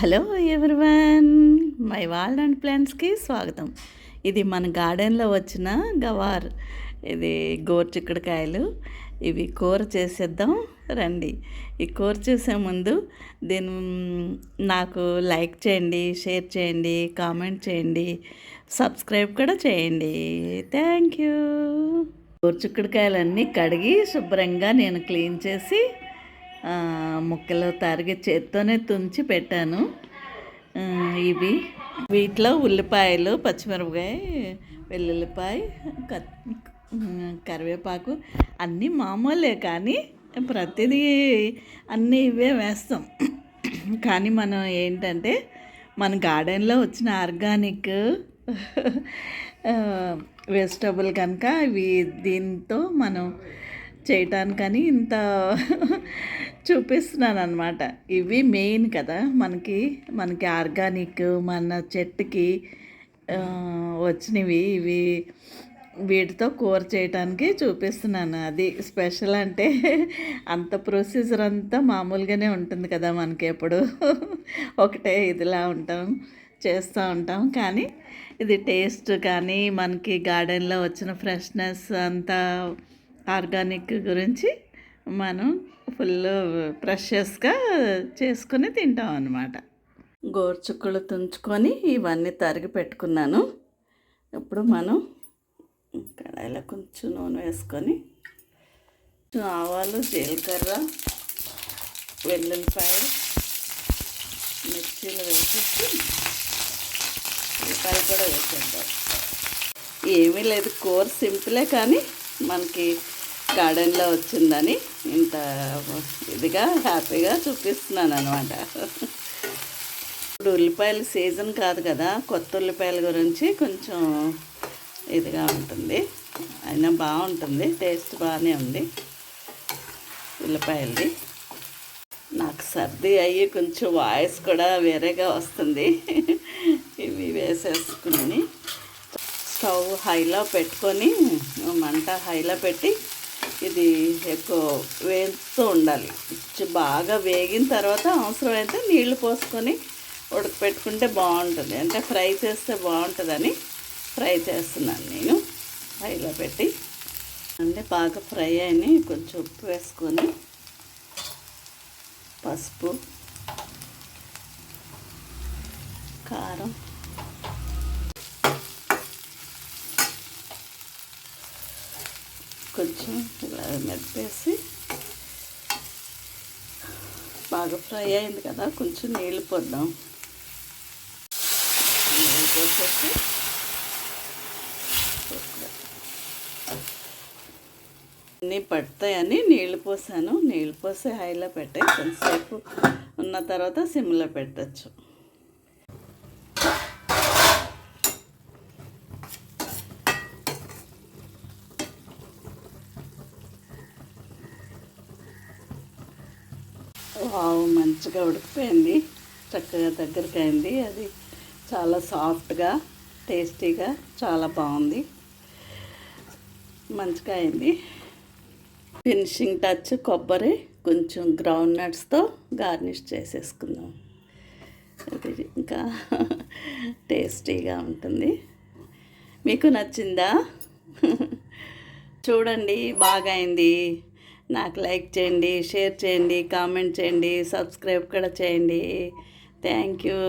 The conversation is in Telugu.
Hello everyone my world and ప్లాంట్స్కి స్వాగతం. ఇది మన గార్డెన్లో వచ్చిన గవార్. ఇది గోర్చిక్కుడుకాయలు. ఇవి కూర చేసేద్దాం రండి. ఈ కూర చేసే ముందు దీని నాకు లైక్ చేయండి షేర్ చేయండి కామెంట్ చేయండి సబ్స్క్రైబ్ కూడా చేయండి. Thank you. గోర్చిక్కుడుకాయలన్నీ కడిగి శుభ్రంగా నేను క్లీన్ చేసి ముక్కలు తరిగి చేత్తోనే తుంచి పెట్టాను. ఇవి. వీటిలో ఉల్లిపాయలు పచ్చిమిరపకాయ వెల్లుల్లిపాయ కరివేపాకు అన్నీ మామూలే కానీ ప్రతిదీ అన్నీ ఇవే వేస్తాం. కానీ మనం ఏంటంటే మన గార్డెన్లో వచ్చిన ఆర్గానిక్ వెజిటబుల్ కనుక ఇవి దీంతో మనం చేయటానికని ఇంత చూపిస్తున్నాను అనమాట ఇవి మెయిన్ కదా మనకి మనకి ఆర్గానిక్ మన చెట్టుకి వచ్చినవి. ఇవి వీటితో కూర చేయటానికి చూపిస్తున్నాను. అది స్పెషల్ అంటే అంత ప్రొసీజర్ అంతా మామూలుగానే ఉంటుంది కదా మనకి ఎప్పుడు. ఒకటే ఇదిలా ఉంటాం చేస్తూ ఉంటాం. కానీ ఇది టేస్ట్ కానీ మనకి గార్డెన్లో వచ్చిన ఫ్రెష్నెస్ అంతా ఆర్గానిక్ గురించి మనం ఫుల్ ప్రెషస్గా చేసుకుని తింటాం అన్నమాట. గోరుచుక్కలు తుంచుకొని ఇవన్నీ తరిగి పెట్టుకున్నాను. ఇప్పుడు మనం కడాయిలో కొంచెం నూనె వేసుకొని ఆవాలు జీలకర్ర వెల్లుల్లిపాయ మిర్చీలు వేసేసి ఉల్లిపాయలు కూడా వేసేద్దాం. ఏమీ లేదు కూర సింపులే కానీ మనకి గార్డెన్లో వచ్చిందని ఇంత ఇదిగా హ్యాపీగా చూపిస్తున్నాను అనమాట ఇప్పుడు ఉల్లిపాయల సీజన్ కాదు కదా కొత్త ఉల్లిపాయల గురించి కొంచెం ఇదిగా ఉంటుంది. అయినా బాగుంటుంది టేస్ట్ బాగానే ఉంది ఉల్లిపాయలది. నాకు సర్ది అయ్యి కొంచెం వాయిస్ కూడా వేరేగా వస్తుంది. ఇవి వేసేసుకుని స్టవ్ హైలో పెట్టుకొని మంట హైలో పెట్టి ఇది ఎక్కువ వేస్తూ ఉండాలి. బాగా వేగిన తర్వాత అవసరమైతే నీళ్ళు పోసుకొని ఉడకపెట్టుకుంటే బాగుంటుంది. అంటే ఫ్రై చేస్తే బాగుంటుందని ఫ్రై చేస్తున్నాను నేను. ఫ్రైలో పెట్టి అంటే బాగా ఫ్రై అయినాయి. కొంచెం ఉప్పు వేసుకొని పసుపు కారం కొంచెం ఇలా మెప్పేసి బాగా ఫ్రై అయింది కదా కొంచెం నీళ్ళు పోద్దాం. నీళ్ళు పోసేసి అన్నీ పడతాయని నీళ్ళు పోసాను. నీళ్ళు పోసి హైలో పెట్టే కొంతసేపు ఉన్న తర్వాత సిమ్లో పెట్టచ్చు. వావ్ మంచిగా ఉడికిపోయింది. చక్కగా దగ్గరికి అయింది అది చాలా సాఫ్ట్గా టేస్టీగా చాలా బాగుంది. మంచిగా అయింది. ఫినిషింగ్ టచ్ కొబ్బరి కొంచెం గ్రౌండ్ నట్స్తో గార్నిష్ చేసేసుకుందాం. అది ఇంకా టేస్టీగా ఉంటుంది. మీకు నచ్చిందా? చూడండి బాగా అయింది నాకు లైక్ చేయండి షేర్ చేయండి కామెంట్ చేయండి సబ్స్క్రైబ్ కూడా చేయండి. Thank you.